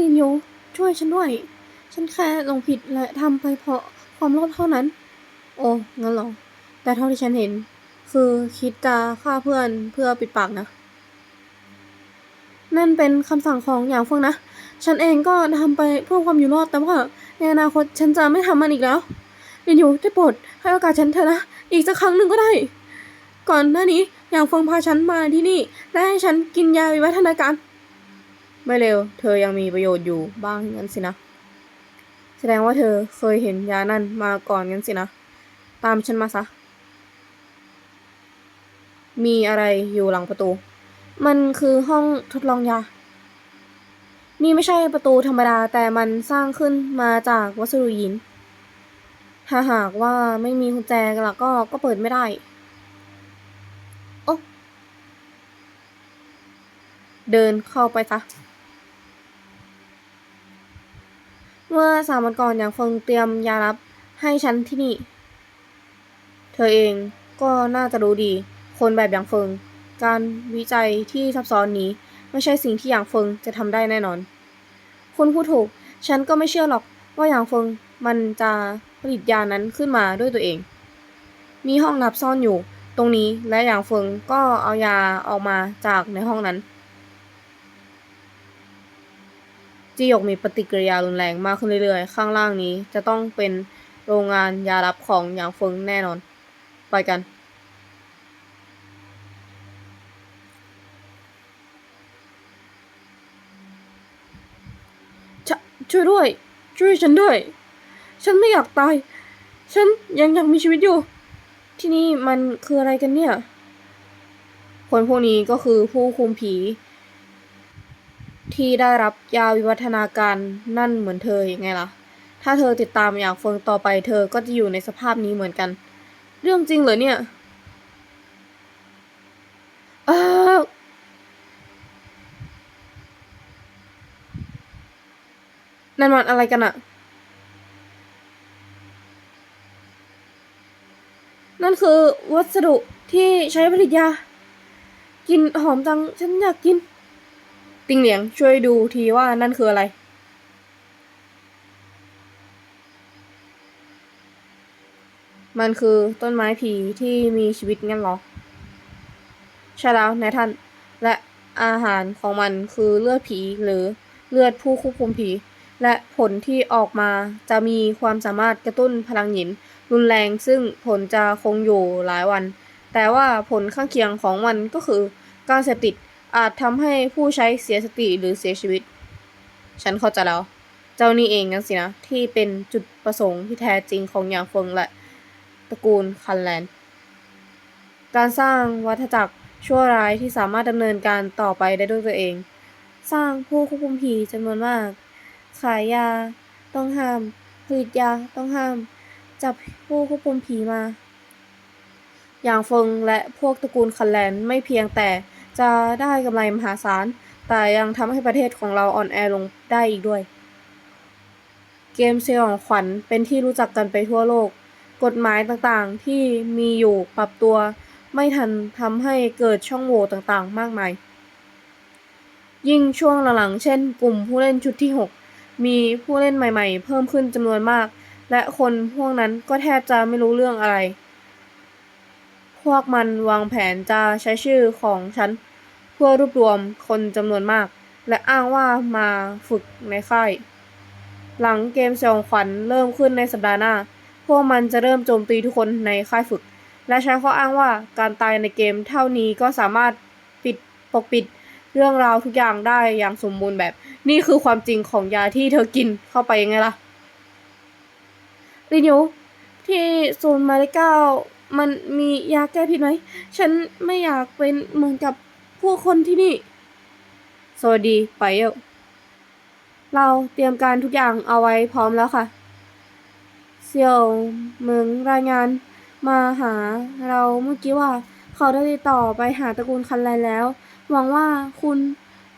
ลินยูช่วยฉันด้วย ฉันแค่ลงผิดและทำไปเพราะความโลภเท่านั้น โอ้ งั้นเหรอ แต่เท่าที่ฉันเห็น คือคิดจะฆ่าเพื่อนเพื่อปิดปากนะ นั่นเป็นคำสั่งของอย่างเฟิงนะ ฉันเองก็ทำไปเพื่อความอยู่รอด แต่ว่าในอนาคตฉันจะไม่ทำมันอีกแล้วลินยูได้โปรดให้โอกาสฉันเถอะนะ อีกสักครั้งหนึ่งก็ได้ ก่อนหน้านี้อย่างเฟิงพาฉันมาที่นี่ และให้ฉันกินยาวิวัฒนาการ ไม่เร็ว เธอยังมีประโยชน์อยู่บ้างงั้นสินะ แสดงว่าเธอเคยเห็นยานั่นมาก่อนงั้นสินะ ตามฉันมาซะ มีอะไรอยู่หลังประตู มันคือห้องทดลองยา นี่ไม่ใช่ประตูธรรมดาแต่มันสร้างขึ้นมาจากวัสดุหิน ถ้าหากว่าไม่มีกุญแจแล้วก็ก็เปิดไม่ได้โอ้เดินเข้าไปซะ เมื่อสามวันก่อนอย่างเฟิงเตรียมยารับให้ฉันที่นี่ เธอเองก็น่าจะรู้ดี คนแบบอย่างเฟิง การวิจัยที่ซับซ้อนนี้ไม่ใช่สิ่งที่อย่างเฟิงจะทำได้แน่นอน คุณพูดถูก ฉันก็ไม่เชื่อหรอกว่าอย่างเฟิงมันจะผลิตยานั้นขึ้นมาด้วยตัวเอง มีห้องลับซ่อนอยู่ ตรงนี้และอย่างเฟิงก็เอายาออกมาจากในห้องนั้น จีหยกมีปฏิกิริยารุนแรงมากขึ้นเรื่อยๆ ข้างล่างนี้จะต้องเป็นโรงงานยารับของหยางเฟิงแน่นอน ไปกันชช่วยด้วย ช่วยฉันด้วย ฉันไม่อยากตาย ฉันยังอยากมีชีวิตอยู่ ที่นี่มันคืออะไรกันเนี่ย คนพวกนี้ก็คือผู้คุมผี ที่ได้รับยาวิวัฒนาการนั่นเหมือนเธออยังไงล่ะ ถ้าเธอติดตามอย่างเฟิงต่อไปเธอก็จะอยู่ในสภาพนี้เหมือนกัน เรื่องจริงเหรอเนี่ยอ้าวนั่นมันอะไรกันอะนั่นคือวัสดุที่ใช้ผลิตยา กินหอมจัง ฉันอยากกิน ติงเหลียงช่วยดูทีว่านั่นคืออะไร มันคือต้นไม้ผีที่มีชีวิตงั้นหรอ ใช่แล้วนายท่าน และอาหารของมันคือเลือดผีหรือเลือดผู้ควบคุมผี และผลที่ออกมาจะมีความสามารถกระตุ้นพลังหยิน รุนแรงซึ่งผลจะคงอยู่หลายวัน แต่ว่าผลข้างเคียงของมันก็คือการเสพติด อาจทำให้ผู้ใช้เสียสติหรือเสียชีวิต ฉันเข้าใจแล้ว เจ้านี่เองงั้นสินะ ที่เป็นจุดประสงค์ที่แท้จริงของหยางเฟิงและตระกูลคันแลน การสร้างวัฏจักรชั่วร้ายที่สามารถดำเนินการต่อไปได้ด้วยตัวเอง สร้างผู้ควบคุมผีจำนวนมาก ขายยาต้องห้าม ผลิตยาต้องห้าม จับผู้ควบคุมผีมา อย่างเฟิงและพวกตระกูลคันแลนไม่เพียงแต่ จะได้กำไรมหาศาล แต่ยังทำให้ประเทศของเราอ่อนแอลงได้อีกด้วย เกมสยองขวัญเป็นที่รู้จักกันไปทั่วโลก กฎหมายต่างๆที่มีอยู่ปรับตัว ไม่ทันทำให้เกิดช่องโหว่ต่างๆ มากมาย ยิ่งช่วงหลังๆ เช่น กลุ่มผู้เล่นชุดที่ 6 มีผู้เล่นใหม่ๆ เพิ่มขึ้นจำนวนมาก และคนพวกนั้นก็แทบจะไม่รู้เรื่องอะไร พวกมันวางแผนจะใช้ชื่อของฉัน เพื่อรวบรวมคนจำนวนมาก และอ้างว่ามาฝึกในค่าย หลังเกมสยองขวัญเริ่มขึ้นในสัปดาห์หน้า พวกมันจะเริ่มโจมตีทุกคนในค่ายฝึก และใช้ข้ออ้างว่าการตายในเกมเท่านี้ก็สามารถปิดปกปิดเรื่องราวทุกอย่างได้อย่างสมบูรณ์แบบ นี่คือความจริงของยาที่เธอกินเข้าไปยังไงล่ะลินยูที่ศูนย์มาเลก้า มันมียาแก้พิษไหม ฉันไม่อยากเป็นเหมือนกับพวกคนที่นี่ สวัสดีไปเอลเราเตรียมการทุกอย่างเอาไว้พร้อมแล้วค่ะเสี่ยวเหมืองรายงานมาหาเราเมื่อกี้ว่า เขาได้ติดต่อไปหาตระกูลคันไลแล้ว หวังว่าคุณ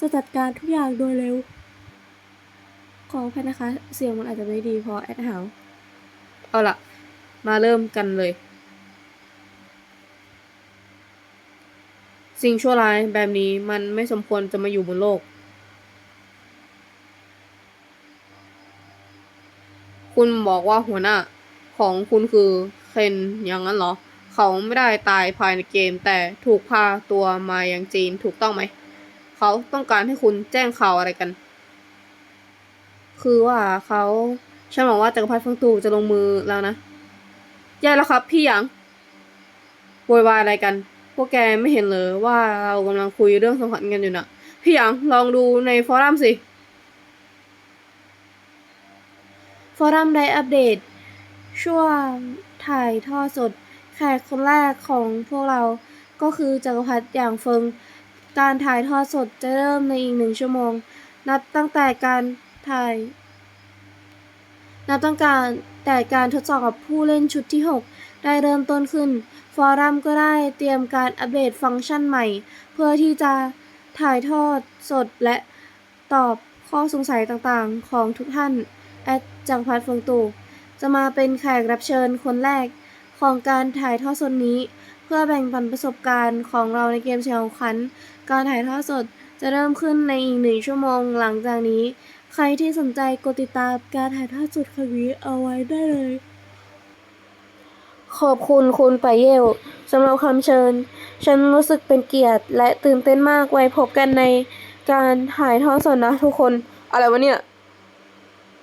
จะจัดการทุกอย่างโดยเร็ว ขออภัยนะคะ เสียงมันอาจจะไม่ดีพราะแอดหาวเอาละมาเริ่มกันเลย สิ่งชั่วร้ายแบบนี้มันไม่สมควรจะมาอยู่บนโลก คุณบอกว่าหัวหน้า ของคุณคือเคนอย่างนั้นเหรอ เขาไม่ได้ตายภายในเกม แต่ถูกพาตัวมาอยังจีนถูกต้องไหม เขาต้องการให้คุณแจ้งข่าวอะไรกัน คือว่าเขาฉันบอกว่าจักรพรรดิฟิงตูจะลงมือแล้วนะแย่แล้วครับ พี่หยางโวยวายอะไรกัน พวกแกไม่เห็นเลยว่าเรากำลังคุยเรื่องสำคัญกันอยู่นะพี่หยางลองดูในฟอรัมสิ ฟอรัมได้อัปเดต ช่วงถ่ายทอดสด แขกคนแรกของพวกเราก็คือจักรพรรดิอย่างเฟิง การถ่ายทอดสดจะเริ่มในอีกหนึ่งชั่วโมง นับตั้งแต่การถ่าย นับตั้งแต่การทดสอบกับผู้เล่นชุดที่ 6 ได้เริ่มต้นขึ้น ฟอรัมก็ได้เตรียมการอัปเดตฟังก์ชันใหม่ เพื่อที่จะถ่ายทอดสดและตอบข้อสงสัยต่างๆ ของทุกท่าน แอดจักรพัฒน์เฟิงตูจะมาเป็นแขกรับเชิญคนแรกของการถ่ายทอดสดนี้ เพื่อแบ่งปันประสบการณ์ของเราในเกมเชียงคัน การถ่ายทอดสดจะเริ่มขึ้นในอีกหนึ่งชั่วโมงหลังจากนี้ ใครที่สนใจกดติดตามการถ่ายทอดสดครั้งนี้เอาไว้ได้เลย ขอบคุณคุณไปเยลสำหรับคำเชิญ ฉันรู้สึกเป็นเกียรติและตื่นเต้นมากไว้พบกันในการถ่ายทอดสดนะทุกคน อะไรวะเนี่ย